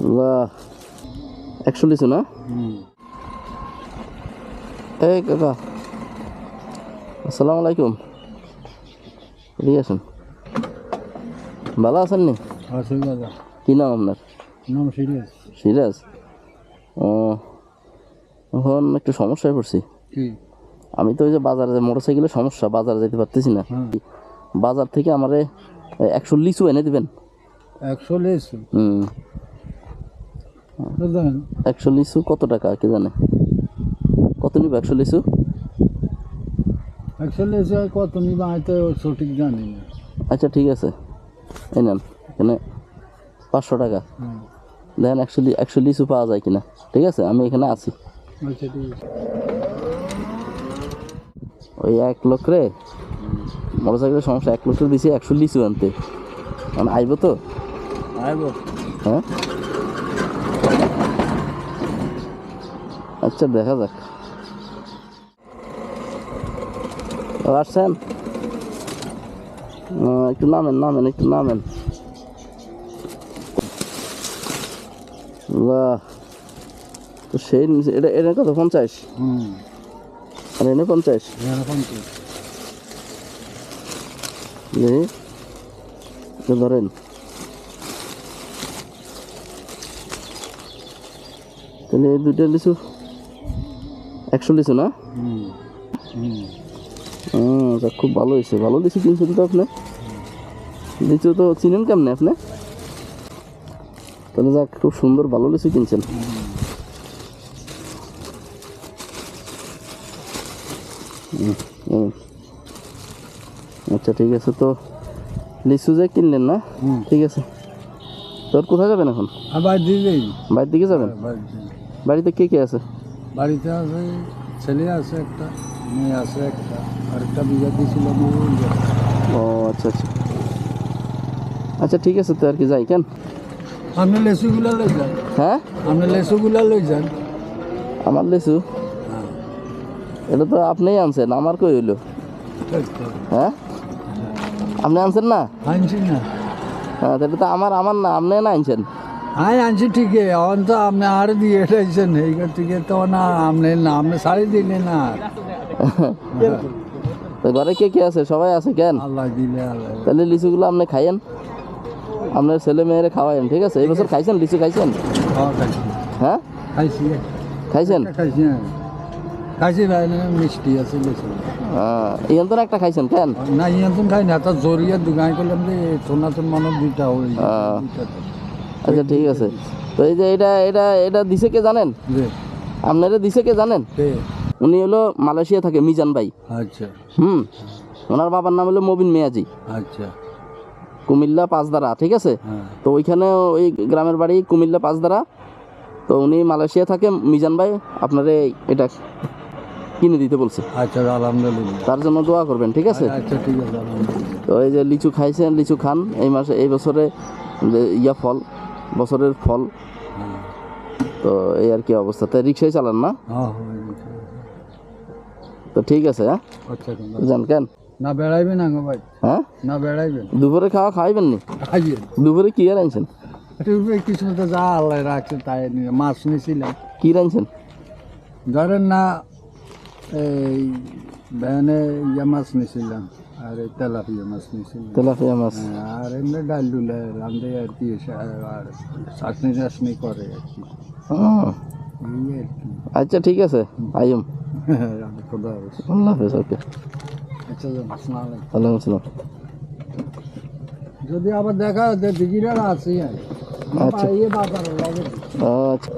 বাহ একশো লিচু না এই কাকা। আসসালামু আলাইকুম। এদিকে আসুন। ভালো আছেন নি? দাদা কী নাম আপনার? নাম সিরাজ। ও এখন একটু সমস্যায় পড়ছি। আমি তো ওই যে বাজারে যে মোটর সাইকেলের সমস্যা বাজারে যেতে পারতেছি না। হ্যাঁ। বাজার থেকে আমারে একশো লিচু এনে দিবেন। একশো লেসু হুম। একশো লিচু কত টাকা কে জানে? কত নিব একশো লিচু একশো লেসু আর কত নিবা আমি তো সঠিক জানি না। আচ্ছা ঠিক আছে। এই নেন এখানে পাঁচশো টাকা। দেখেন একশো একশো লিচু পাওয়া যায় কিনা। ঠিক আছে আমি এখানে আছি। আচ্ছা ওই এক লোক রে? মোটর সাইকেলের সমস্যা এক লোকের দিছি একশো লিচু আনতে। মানে আইব তো? আইব। হ্যাঁ? আচ্ছা দেখা যাক ও, আসছেন ও, একটু নামেন নামেন একটু নামেন বাহ তো সেই নিচে- এটা এটা কত পঞ্চাশ হুম আর এনে পঞ্চাশ এরকম কি দেখি এটা ধরেন তাহলে এই দুইটা লিচু একশো লিচু না তা খুব ভালো হয়েছে। ভালো লিচু কিনছেন তো আপনি লিচু তো চিনেন কেমনে আপনি? তাহলে যাক খুব সুন্দর ভালো লিচু কিনছেন। আচ্ছা ঠিক আছে তো। লিচু যে কিনলেন না? ঠিক আছে। তোর কোথায় যাবেন এখন? বাড়ির দিকে যাবেন? বাড়িতে কে কে আছে? বাড়িতে আছে ছেলে আছে একটা মেয়ে আছে একটা আর একটা বিঘা দিয়েছিল ও আচ্ছা আচ্ছা। আচ্ছা ঠিক আছে তো আর কি যাই কেন? আপনি লেসুগুলা লই যান। হ্যাঁ? আপনি লেসুগুলা লই যান। আমার লিচু হ্যাঁ। এটা তো আপনিই আনছেন আমার কই হইল? হ্যাঁ? আপনি আনছেন না? আনছি না। হ্যাঁ তাহলে তো আমার আমার না আপনি না আনছেন? আমি আনছি ঠিকই এখন তো আপনি আর দিয়ে এসেছেন এই থেকে তো না আপনি না আপনি শাড়ি দিলে না। তো ঘরে কে কে আছে? সবাই আছে কেন? আল্লাহ দিলে আল্লাহ। তাহলে লিচুগুলো আপনি খাইয়েন। আপনার ছেলে মেয়েরে খাওয়াইন ঠিক আছে? এই বছর খাইছেন? লিচু খাইছেন? হ্যাঁ খাইছি। খাইছেন? খাইছি হ্যাঁ। খাইছি ভাই মিষ্টি আছে বেশি ইহান তো একটা খাইছেন কেন? না ইয়ে তো খাই না তো জরিয়ে দোকান করলাম যে সোনা তো মানব দুইটা হয়ে। আহ। আচ্ছা ঠিক আছে। তো এই যে এটা এটা এটা দিছে কে জানেন? আপনারা দিছে কে জানেন? উনি হলো মালয়েশিয়া থাকে মিজান ভাই। আচ্ছা। হুম ওনার বাবার নাম হলো মবিন মেয়াজি। আচ্ছা। কুমিল্লা পাঁচদারা ঠিক আছে? হ্যাঁ। তো ওইখানে ওই গ্রামের বাড়ি কুমিল্লা পাঁচদারা। তো উনি মালয়েশিয়া থাকে মিজান ভাই আপনারে এটা কিনে দিতে বলছে। আচ্ছা আলহামদুলিল্লাহ। তার জন্য দোয়া করবেন ঠিক আছে? আচ্ছা ঠিক আছে তো এই যে লিচু খাইছেন লিচু খান এই মাসে এই বছরে ইয়া ফল বছরের ফল। তো এই আর কি অবস্থা। তাই রিক্সায় চালান না? হ্যাঁ হয়ে। তো ঠিক আছে হ্যাঁ? আচ্ছা ঠিক কেন? না বেড়াইবেন না গো ভাই। হ্যাঁ? না বেড়াইবেন দুপুরে খাওয়া খাইবেন নি? দুপুরে কি আর আনছেন? কিছু তো যা আল্লাহ রাখছে তাই নিয়ে মাছ নিয়েছিলাম কি রানছেন ধরেন না এই ভ্যানে ইয়ে মাছ নিয়েছিলাম আর তেলাপিয়া মাছ নিয়েছিলাম তেলাপিয়া মাছ? হ্যাঁ, আর এমনি ডাল ডুলে রান্ধে আর কি আর চাটনি টাটনি করে আর কি। আচ্ছা ঠিক আছে আইম খোদা আল্লাহ হাফেজ ওকে। আচ্ছা আসসালামু আসসালাম। যদি আবার দেখা দিঘিরা আছে আচ্ছা। বাজার লাগে। আচ্ছা।